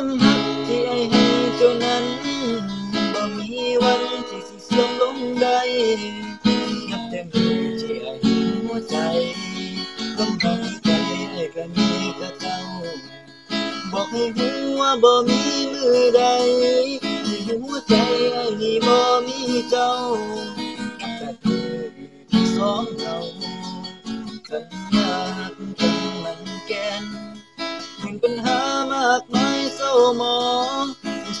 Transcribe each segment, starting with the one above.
คมักที่ไอ้ให้เจ้านั้นบ่มีวันที่สิเสื่อมลงได้นับแต่มือที่ไอ้หัวใจกำลังใจไอ้กันนี้กับเจ้า บอกให้หัวบ่มีมือใดที่หัวใจไอ้นี่บ่มีเจ้าแต่เธอยที่สองเรากัน มอง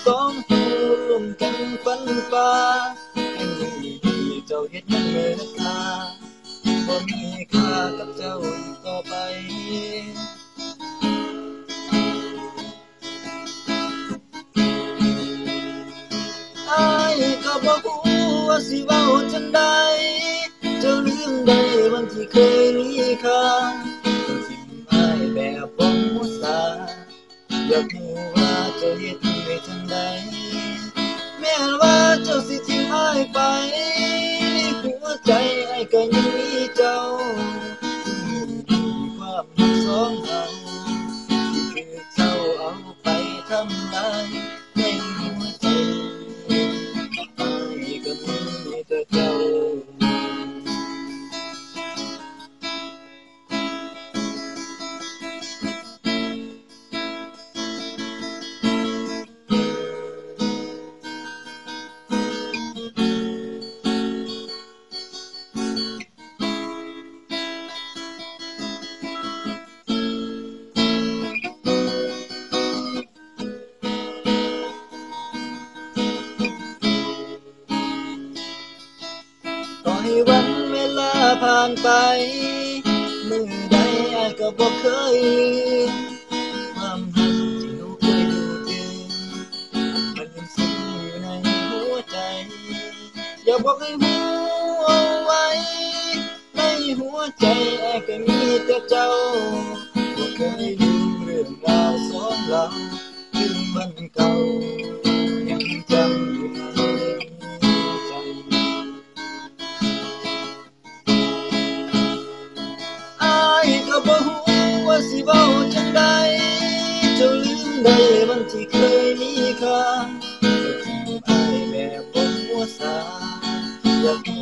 สองหูร่วมกันฟันฟ้าให้มีเจ้าเฮ็ดมันเมื่อค่าบ่มีค่ากับเจ้าอีกต่อไปอายก็บอกว่าสิเว้าจังใดเจ้าลืมได้วันที่เคยมีค่าทิมอายแบบบ่หัวสาอยากรู้ จะเฮ็ดได้จังใดแม้ว่าเจ้าสิทิ้งอายไปหัวใจอายก็ยังมีเจ้ามีความรักสองเราที่คือเจ้าเอาไปทำลาย ให้วันเวลาผ่านไป มือใดอายก็บอกเคยความหักที่เราเคยดูดดื่มันยังซึมอยู่ในหัวใจ อย่าบอกให้หัวไว้ ในหัวใจอายก็มีแต่เจ้าบ่เคยลืมเรื่องราวสองเราลืมวันเก่า thank you.